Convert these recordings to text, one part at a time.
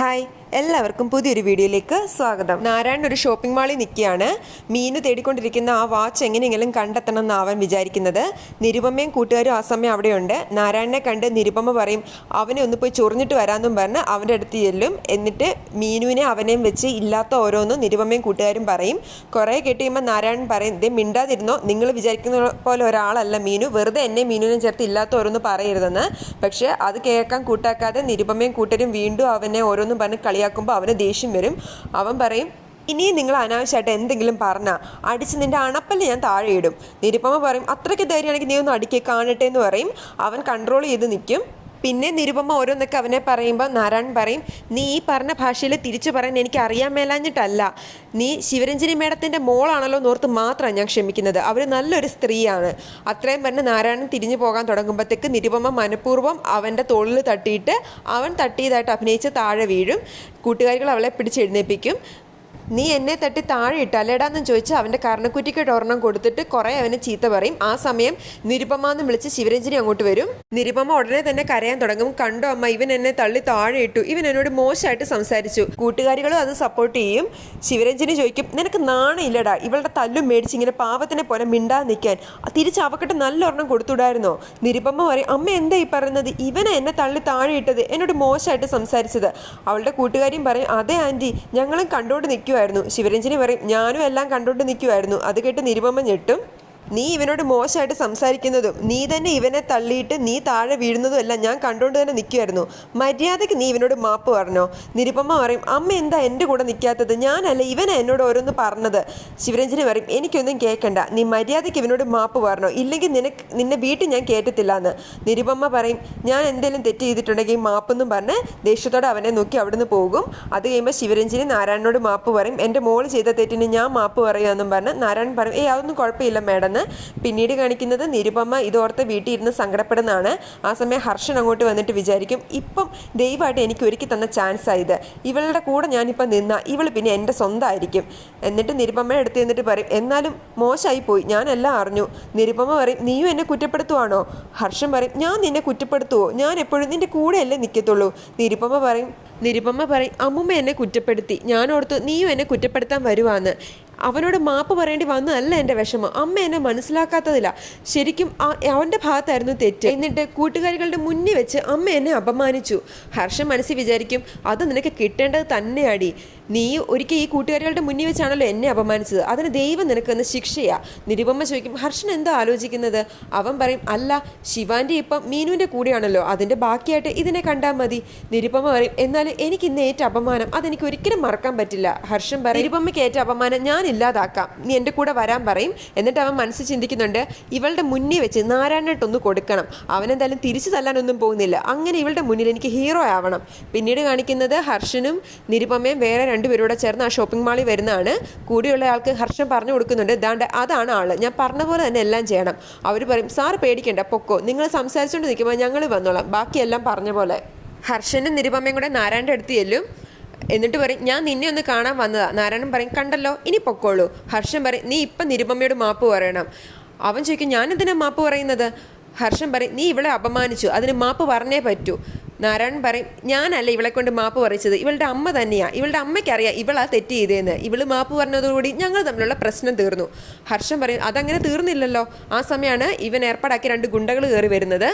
开 എല്ലാവർക്കും പുതിയൊരു വീഡിയോയിലേക്ക് സ്വാഗതം. നാരായണൻ ഒരു ഷോപ്പിംഗ് മാളിൽ നിൽക്കുകയാണ്. മീന് തേടിക്കൊണ്ടിരിക്കുന്ന ആ വാച്ച് എങ്ങനെയെങ്കിലും കണ്ടെത്തണം എന്ന് അവൻ വിചാരിക്കുന്നത്. നിരുപമയും കൂട്ടുകാരും ആ സമയം അവിടെയുണ്ട്. നാരായണനെ കണ്ട് നിരുപമ പറയും അവനെ ഒന്ന് പോയി ചൊറിഞ്ഞിട്ട് വരാമെന്നും പറഞ്ഞ് അവന്റെ അടുത്ത് ചെല്ലും. എന്നിട്ട് മീനുവിനെ അവനെയും വെച്ച് ഇല്ലാത്ത ഓരോന്നും നിരുപമയും കൂട്ടുകാരും പറയും. കുറേ കേട്ട് കഴിയുമ്പോൾ നാരായണൻ പറയും ഇതേ മിണ്ടാതിരുന്നോ. നിങ്ങൾ വിചാരിക്കുന്ന പോലെ ഒരാളല്ല മീനു. വെറുതെ എന്നെ മീനുവിനെ ചേർത്ത് ഇല്ലാത്ത ഓരോന്ന് പറയരുതെന്ന്. പക്ഷേ അത് കേൾക്കാൻ കൂട്ടാക്കാതെ നിരുപമയും കൂട്ടരും വീണ്ടും അവനെ ഓരോന്നും പറഞ്ഞ് കളിയാക്കുമ്പോൾ അവന് ദേഷ്യം വരും. അവൻ പറയും ഇനിയും നിങ്ങൾ അനാവശ്യമായിട്ട് എന്തെങ്കിലും പറഞ്ഞാൽ അടിച്ച് നിന്റെ അണപ്പല്ല് ഞാൻ താഴെ ഇടും നിരുപമ പറയും അത്രയ്ക്ക് ധൈര്യമാണെങ്കിൽ നീ ഒന്ന് അടിക്കേ കാണട്ടെ എന്ന് പറയും. അവൻ കൺട്രോൾ ചെയ്ത് നിൽക്കും. പിന്നെ നിരുപമ ഓരോന്നൊക്കെ അവനെ പറയുമ്പോൾ നാരായണൻ പറയും നീ ഈ പറഞ്ഞ ഭാഷയിൽ തിരിച്ചു പറയാൻ എനിക്ക് അറിയാൻ മേലാഞ്ഞിട്ടല്ല. നീ ശിവരഞ്ജനി മേഡത്തിന്റെ മോളാണല്ലോ നോർത്ത് മാത്രമാണ് ഞാൻ ക്ഷമിക്കുന്നത്. അവർ നല്ലൊരു സ്ത്രീയാണ്. അത്രയും പറഞ്ഞ് നാരായണൻ തിരിഞ്ഞു പോകാൻ തുടങ്ങുമ്പോഴത്തേക്ക് നിരുപമ മനഃപൂർവം അവന്റെ തോളിൽ തട്ടിയിട്ട് അവൻ തട്ടിയതായിട്ട് അഭിനയിച്ച് താഴെ വീഴും. കൂട്ടുകാരികൾ അവളെ പിടിച്ചെഴുന്നേൽപ്പിക്കും നീ എന്നെ തട്ടി താഴെ ഇട്ട് അല്ലേടാന്ന് ചോദിച്ച് അവന്റെ കർണക്കുറ്റിക്ക് ഒരെണ്ണം കൊടുത്തിട്ട് കുറേ അവനെ ചീത്ത പറയും. ആ സമയം നിരുപമ എന്ന് വിളിച്ച് ശിവരഞ്ജനി അങ്ങോട്ട് വരും. നിരുപമ ഉടനെ തന്നെ കരയാൻ തുടങ്ങും. കണ്ടോ അമ്മ ഇവൻ എന്നെ തള്ളി താഴെ ഇട്ടു. ഇവൻ എന്നോട് മോശമായിട്ട് സംസാരിച്ചു. കൂട്ടുകാരികളും അത് സപ്പോർട്ട് ചെയ്യും. ശിവരഞ്ജനി ചോദിക്കും നിനക്ക് നാണയില്ലടാ. ഇവളുടെ തല്ലും മേടിച്ച് ഇങ്ങനെ പാവത്തിനെ പോലെ മിണ്ടാതെ നിൽക്കാൻ. തിരിച്ച് അവക്കിട്ട് നല്ല ഒരെണ്ണം കൊടുത്തുടായിരുന്നോ നിരുപമ പറയും അമ്മ എന്താ ഈ പറയുന്നത്? ഇവനെ എന്നെ തള്ളി താഴെ ഇട്ടത്. എന്നോട് മോശമായിട്ട് സംസാരിച്ചത്. അവളുടെ കൂട്ടുകാരിയും പറയും അതെ ആന്റി. ഞങ്ങളും കണ്ടുകൊണ്ട് നിൽക്കുമായിരുന്നു. ശിവരഞ്ജനി പറയും ഞാനും എല്ലാം കണ്ടുകൊണ്ട് നിൽക്കുമായിരുന്നു. അത് കേട്ട് നിരുപമ ഞെട്ടും. നീ ഇവനോട് മോശമായിട്ട് സംസാരിക്കുന്നതും നീ തന്നെ ഇവനെ തള്ളിയിട്ട് നീ താഴെ വീഴുന്നതും എല്ലാം ഞാൻ കണ്ടുകൊണ്ട് തന്നെ നിൽക്കുമായിരുന്നു മര്യാദയ്ക്ക് നീ ഇവനോട് മാപ്പ് പറഞ്ഞോ? നിരുപമ്മ പറയും അമ്മ എന്താ എന്റെ കൂടെ നിൽക്കാത്തത്? ഞാനല്ല ഇവനെ എന്നോട് ഓരോന്ന് പറഞ്ഞത്? ശിവരഞ്ജനി പറയും എനിക്കൊന്നും കേൾക്കണ്ട നീ മര്യാദയ്ക്ക് ഇവനോട് മാപ്പ് പറഞ്ഞോ? ഇല്ലെങ്കിൽ നിനക്ക് നിന്നെ വീട്ടിൽ ഞാൻ കേട്ടത്തില്ല എന്ന് നിരുപമ്മ പറയും ഞാൻ എന്തെങ്കിലും തെറ്റ് ചെയ്തിട്ടുണ്ടെങ്കിൽ മാപ്പെന്നും പറഞ്ഞ് ദേഷ്യത്തോടെ അവനെ നോക്കി അവിടുന്ന് പോകും. അത് കഴിയുമ്പോൾ ശിവരഞ്ജനി നാരായണനോട് മാപ്പ് പറയും എന്റെ മോൾ ചെയ്ത തെറ്റിന് ഞാൻ മാപ്പ് പറയുക എന്നും പറഞ്ഞ് നാരായണൻ പറയും ഏയ് അതൊന്നും കുഴപ്പമില്ല മേഡം. പിന്നീട് കാണിക്കുന്നത് നിരുപമ്മ ഇതോർത്ത് വീട്ടിൽ ഇരുന്ന് സങ്കടപ്പെടുന്നതാണ്. ആ സമയം ഹർഷൻ അങ്ങോട്ട് വന്നിട്ട് വിചാരിക്കും ഇപ്പം ദൈവമായിട്ട് എനിക്ക് ഒരുക്കി തന്ന ചാൻസ് ആയത് ഇവളുടെ കൂടെ ഞാനിപ്പം നിന്ന ഇവൾ പിന്നെ എന്റെ സ്വന്തമായിരിക്കും. എന്നിട്ട് നിരുപമ്മയുടെ അടുത്ത് എന്നിട്ട് പറയും എന്നാലും മോശമായി പോയി. ഞാനെല്ലാം അറിഞ്ഞു. നിരുപമ്മ പറയും നീയും എന്നെ കുറ്റപ്പെടുത്തുവാണോ? ഹർഷൻ പറയും ഞാൻ നിന്നെ കുറ്റപ്പെടുത്തുവോ? ഞാൻ എപ്പോഴും നിന്റെ കൂടെയല്ലേ നിൽക്കത്തുള്ളൂ. നിരുപമ്മ പറയും നിരുപമ്മ പറയും അമ്മുമ്മ എന്നെ കുറ്റപ്പെടുത്തി. ഞാനോർത്തു നീയും എന്നെ കുറ്റപ്പെടുത്താൻ വരുവാന്ന്. അവനോട് മാപ്പ് പറയേണ്ടി വന്നതല്ല എന്റെ വിഷമം. അമ്മ എന്നെ മനസ്സിലാക്കാത്തതില്ല. ശരിക്കും അവന്റെ ഭാഗത്തായിരുന്നു തെറ്റ്. എന്നിട്ട് കൂട്ടുകാരികളുടെ മുന്നിൽ വെച്ച് അമ്മ എന്നെ അപമാനിച്ചു. ഹർഷം മനസ്സിൽ വിചാരിക്കും അത് നിനക്ക് കിട്ടേണ്ടത് തന്നെയാടി. നീ ഒരിക്കൽ ഈ കൂട്ടുകാരികളുടെ മുന്നിൽ വെച്ചാണല്ലോ എന്നെ അപമാനിച്ചത്. അതിന് ദൈവം നിനക്കെന്ന് ശിക്ഷയാ? നിരുപമ്മ ചോദിക്കും ഹർഷൻ എന്താ ആലോചിക്കുന്നത്? അവൻ പറയും അല്ല ശിവാന്റെ ഇപ്പം മീനുവിന്റെ കൂടെയാണല്ലോ. അതിന്റെ ബാക്കിയായിട്ട് ഇതിനെ കണ്ടാൽ മതി. നിരുപമ്മ പറയും എന്നാലും എനിക്ക് ഇന്ന് ഏറ്റ അപമാനം അതെനിക്ക് ഒരിക്കലും മറക്കാൻ പറ്റില്ല. ഹർഷൻ പറയും നിരുപമ്മയ്ക്ക് ഏറ്റ അപമാനം ഞാൻ ഇല്ലാതാക്കാം. നീ എന്റെ കൂടെ വരാൻ പറയും. എന്നിട്ട് അവൻ മനസ്സ് ചിന്തിക്കുന്നുണ്ട് ഇവളുടെ മുന്നിൽ വെച്ച് നാരായണട്ടൊന്ന് കൊടുക്കണം. അവനെന്തായാലും തിരിച്ചു തല്ലാനൊന്നും പോകുന്നില്ല. അങ്ങനെ ഇവളുടെ മുന്നിൽ എനിക്ക് ഹീറോ ആവണം. പിന്നീട് കാണിക്കുന്നത് ഹർഷനും നിരുപമ്മയും വേറെ രണ്ടുപേരൂടെ ചേർന്ന് ആ ഷോപ്പിംഗ് മാളിൽ വരുന്നതാണ്. കൂടിയുള്ള ആൾക്ക് ഹർഷം പറഞ്ഞു കൊടുക്കുന്നുണ്ട്. ദാണ്ട് അതാണ് ആൾ. ഞാൻ പറഞ്ഞ പോലെ തന്നെ എല്ലാം ചെയ്യണം. അവർ പറയും സാർ പേടിക്കേണ്ട പൊക്കോ. നിങ്ങൾ സംസാരിച്ചുകൊണ്ട് നിൽക്കുമ്പോൾ ഞങ്ങൾ വന്നോളാം. ബാക്കിയെല്ലാം പറഞ്ഞ പോലെ. ഹർഷനും നിരുപമയും കൂടെ നാരായണന്റെ അടുത്ത് ചെല്ലും. എന്നിട്ട് പറയും ഞാൻ നിന്നെ ഒന്ന് കാണാൻ വന്നതാ. നാരായണൻ പറയും കണ്ടല്ലോ ഇനി പൊക്കോളൂ. ഹർഷൻ പറയും നീ ഇപ്പം നിരുപമയോട് മാപ്പ് പറയണം. അവൻ ചോദിക്കും ഞാൻ മാപ്പ് പറയുന്നത്? ഹർഷൻ പറയും നീ ഇവളെ അപമാനിച്ചു. അതിന് മാപ്പ് പറഞ്ഞേ പറ്റൂ. നാരായണൻ പറയും ഞാനല്ല ഇവളെ കൊണ്ട് മാപ്പ് പറയിച്ചത് ഇവളുടെ അമ്മ തന്നെയാണ് ഇവളുടെ അമ്മയ്ക്കറിയാം ഇവളാ തെറ്റ് ചെയ്തേന്ന് ഇവൾ മാപ്പ് പറഞ്ഞതോടുകൂടി ഞങ്ങൾ തമ്മിലുള്ള പ്രശ്നം തീർന്നു. ഹർഷം പറയും അതങ്ങനെ തീർന്നില്ലല്ലോ. ആ സമയമാണ് ഇവൻ ഏർപ്പാടാക്കി രണ്ട് ഗുണ്ടകൾ കയറി വരുന്നത്.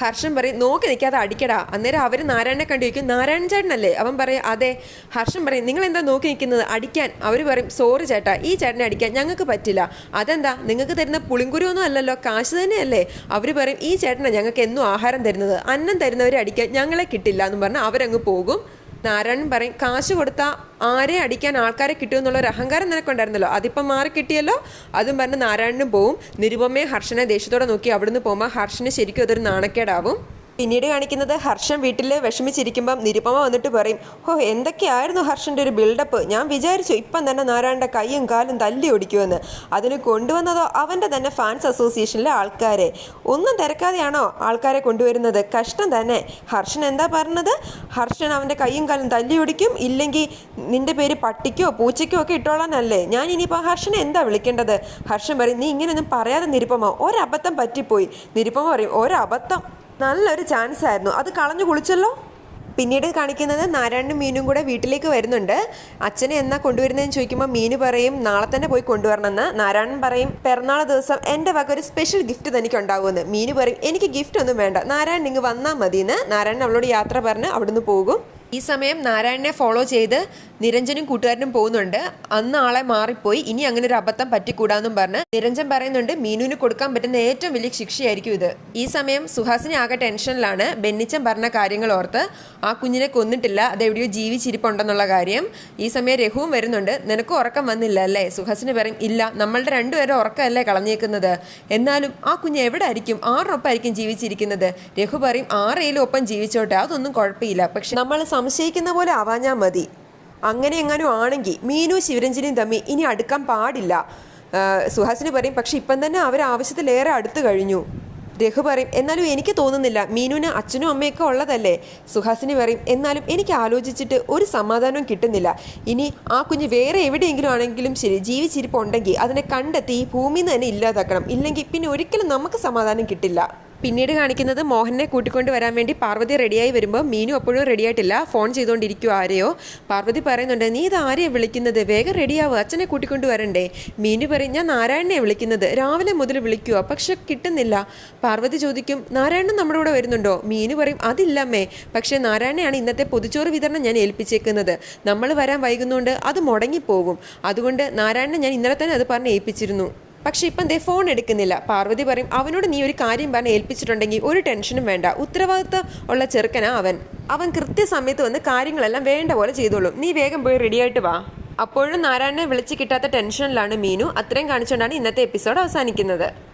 ഹർഷൻ പറയും നോക്കി നിൽക്കാതെ അടിക്കടാ. അന്നേരം അവർ നാരായണനെ കണ്ടു ചോദിക്കും നാരായണൻ ചേട്ടനല്ലേ? അവൻ പറയും അതെ. ഹർഷൻ പറയും നിങ്ങൾ എന്താ നോക്കി നിൽക്കുന്നത്? അടിക്കാൻ. അവർ പറയും സോറി ചേട്ടാ ഈ ചേട്ടനെ അടിക്കാൻ ഞങ്ങൾക്ക് പറ്റില്ല. അതെന്താ? നിങ്ങൾക്ക് തരുന്ന പുളിങ്കുരുവൊന്നും അല്ലല്ലോ കാശ് തന്നെയല്ലേ? അവർ പറയും ഈ ചേട്ടനെ ഞങ്ങൾക്ക് എന്നും ആഹാരം തരുന്നത്. അന്നം തരുന്നവരെ അടിക്കാൻ ഞങ്ങളെ കിട്ടില്ല എന്ന് പറഞ്ഞാൽ അവരങ്ങ് പോകും. നാരായണൻ പറയും കാശ് കൊടുത്താൽ ആരെ അടിക്കാൻ ആൾക്കാരെ കിട്ടുമെന്നുള്ള ഒരു അഹങ്കാരം നിനക്കുണ്ടായിരുന്നല്ലോ? അതിപ്പം മാറി കിട്ടിയല്ലോ? അതും പറഞ്ഞ് നാരായണനും പോവും. നിരുപമയെ ഹർഷനെ ദേഷ്യത്തോടെ നോക്കി അവിടുന്ന് പോകുമ്പോൾ ഹർഷന് ശരിക്കും അതൊരു നാണക്കേടാവും. പിന്നീട് കാണിക്കുന്നത് ഹർഷൻ വീട്ടിൽ വിഷമിച്ചിരിക്കുമ്പം നിരുപമ വന്നിട്ട് പറയും ഓ എന്തൊക്കെയായിരുന്നു ഹർഷന്റെ ഒരു ബിൽഡപ്പ് ഞാൻ വിചാരിച്ചു ഇപ്പം തന്നെ നാരായണന്റെ കൈയും കാലും തല്ലി ഒടിക്കുമെന്ന് അതിന് കൊണ്ടുവന്നതോ അവന്റെ തന്നെ ഫാൻസ് അസോസിയേഷനിലെ ആൾക്കാരെ. ഒന്നും തിരക്കാതെയാണോ ആൾക്കാരെ കൊണ്ടുവരുന്നത്? കഷ്ടം തന്നെ. ഹർഷൻ എന്താ പറഞ്ഞത്? ഹർഷൻ അവന്റെ കൈയും കാലും തല്ലി ഒടിക്കും ഇല്ലെങ്കിൽ നിന്റെ പേര് പട്ടിക്കോ പൂച്ചയ്ക്കോ ഒക്കെ ഇട്ടോളാനല്ലേ ഞാൻ ഇനിയിപ്പോൾ ഹർഷനെ എന്താ വിളിക്കേണ്ടത്? ഹർഷൻ പറയും നീ ഇങ്ങനെയൊന്നും പറയാതെ നിരുപമോ ഒരബദ്ധം പറ്റിപ്പോയി. നിരുപമ പറയും ഒരബദ്ധം? നല്ലൊരു ചാൻസ് ആയിരുന്നു. അത് കളഞ്ഞു കുളിച്ചല്ലോ? പിന്നീട് കാണിക്കുന്നത് നാരായണനും മീനും കൂടെ വീട്ടിലേക്ക് വരുന്നുണ്ട്. അച്ഛനെ എന്നാ കൊണ്ടുവരുന്നതെന്ന് ചോദിക്കുമ്പോൾ മീന് പറയും നാളെ തന്നെ പോയി കൊണ്ടുവരണമെന്ന്. നാരായണൻ പറയും പിറന്നാൾ ദിവസം എന്റെ വക ഒരു സ്പെഷ്യൽ ഗിഫ്റ്റ് തനിക്ക് ഉണ്ടാവുമെന്ന് മീന് പറയും എനിക്ക് ഗിഫ്റ്റ് ഒന്നും വേണ്ട. നാരായണൻ ഇങ്ങ് വന്നാൽ മതിയെന്ന്. നാരായണൻ അവളോട് യാത്ര പറഞ്ഞ് അവിടുന്ന് പോകും. ഈ സമയം നാരായണനെ ഫോളോ ചെയ്ത് നിരഞ്ജനും കൂട്ടുകാരനും പോകുന്നുണ്ട്. അന്ന് ആളെ മാറിപ്പോയി. ഇനി അങ്ങനെ ഒരു അബദ്ധം പറ്റിക്കൂടാന്നും പറഞ്ഞ് നിരഞ്ജൻ പറയുന്നുണ്ട് മീനുവിന് കൊടുക്കാൻ പറ്റുന്ന ഏറ്റവും വലിയ ശിക്ഷയായിരിക്കും ഇത്. ഈ സമയം സുഹാസിനി ആകെ ടെൻഷനിലാണ്. ബെന്നിച്ചൻ പറഞ്ഞ കാര്യങ്ങൾ ഓർത്ത് ആ കുഞ്ഞിനെ കൊന്നിട്ടില്ല. അത് എവിടെയോ ജീവിച്ചിരിപ്പുണ്ടെന്നുള്ള കാര്യം. ഈ സമയം രഘുവും വരുന്നുണ്ട് നിനക്ക് ഉറക്കം വന്നില്ല അല്ലേ? സുഹാസിനി പറയും ഇല്ല. നമ്മളുടെ രണ്ടുപേരും ഉറക്കമല്ലേ കളഞ്ഞേക്കുന്നത്? എന്നാലും ആ കുഞ്ഞ് എവിടെ ആയിരിക്കും ആറിനൊപ്പമായിരിക്കും ജീവിച്ചിരിക്കുന്നത്. രഘു പറയും ആറേലും ഒപ്പം ജീവിച്ചോട്ടെ. അതൊന്നും കുഴപ്പമില്ല. പക്ഷെ നമ്മൾ സംശയിക്കുന്ന പോലെ ആവാഞ്ഞാൽ മതി. അങ്ങനെ എങ്ങാനും ആണെങ്കിൽ മീനു ശിവരഞ്ജനിയും തമ്മിൽ ഇനി അടുക്കാൻ പാടില്ല. സുഹാസിന് പറയും പക്ഷെ ഇപ്പം തന്നെ അവർ ആവശ്യത്തിലേറെ അടുത്ത് കഴിഞ്ഞു. രഘു പറയും എന്നാലും എനിക്ക് തോന്നുന്നില്ല മീനുവിന് അച്ഛനും അമ്മയൊക്കെ ഉള്ളതല്ലേ? സുഹാസിനി പറയും എന്നാലും എനിക്ക് ആലോചിച്ചിട്ട് ഒരു സമാധാനവും കിട്ടുന്നില്ല. ഇനി ആ കുഞ്ഞ് വേറെ എവിടെയെങ്കിലും ആണെങ്കിലും ശരി ജീവിച്ചിരിപ്പുണ്ടെങ്കിൽ അതിനെ കണ്ടെത്തി ഈ ഭൂമിയിൽ നിന്ന് തന്നെ ഇല്ലാതാക്കണം. ഇല്ലെങ്കിൽ പിന്നെ ഒരിക്കലും നമുക്ക് സമാധാനം കിട്ടില്ല. പിന്നീട് കാണിക്കുന്നത് മോഹനെ കൂട്ടിക്കൊണ്ട് വരാൻ വേണ്ടി പാർവതി റെഡിയായി വരുമ്പോൾ മീനു അപ്പോഴും റെഡിയായിട്ടില്ല. ഫോൺ ചെയ്തുകൊണ്ടിരിക്കുക ആരെയോ. പാർവതി പറയുന്നുണ്ട് നീ ഇത് ആരെയാണ് വിളിക്കുന്നത്? വേഗം റെഡിയാവുക അച്ഛനെ കൂട്ടിക്കൊണ്ട് വരണ്ടേ? മീനു പറയും ഞാൻ നാരായണനെ വിളിക്കുന്നത്. രാവിലെ മുതൽ വിളിക്കുക പക്ഷെ കിട്ടുന്നില്ല. പാർവതി ചോദിക്കും നാരായണൻ നമ്മുടെ കൂടെ വരുന്നുണ്ടോ? മീനു പറയും അതില്ലമ്മേ പക്ഷേ നാരായണനെയാണ് ഇന്നത്തെ പൊതിച്ചോറ് വിതരണം ഞാൻ ഏൽപ്പിച്ചേക്കുന്നത്. നമ്മൾ വരാൻ വൈകുന്നതുകൊണ്ട് അത് മുടങ്ങിപ്പോകും അതുകൊണ്ട് നാരായണനെ ഞാൻ ഇന്നലെ തന്നെ അത് പറഞ്ഞ് ഏൽപ്പിച്ചിരുന്നു. പക്ഷെ ഇപ്പം ദേ ഫോൺ എടുക്കുന്നില്ല. പാർവതി പറയും അവനോട് നീ ഒരു കാര്യം പറഞ്ഞ് ഏൽപ്പിച്ചിട്ടുണ്ടെങ്കിൽ ഒരു ടെൻഷനും വേണ്ട. ഉത്തരവാദിത്തം ഉള്ള ചെറുക്കനാ അവൻ. അവൻ കൃത്യസമയത്ത് വന്ന് കാര്യങ്ങളെല്ലാം വേണ്ട പോലെ ചെയ്തോളും. നീ വേഗം പോയി റെഡിയായിട്ട് വാ. അപ്പോഴും നാരായണനെ വിളിച്ച് കിട്ടാത്ത ടെൻഷനിലാണ് മീനു. അത്രയും കാണിച്ചുകൊണ്ടാണ് ഇന്നത്തെ എപ്പിസോഡ് അവസാനിക്കുന്നത്.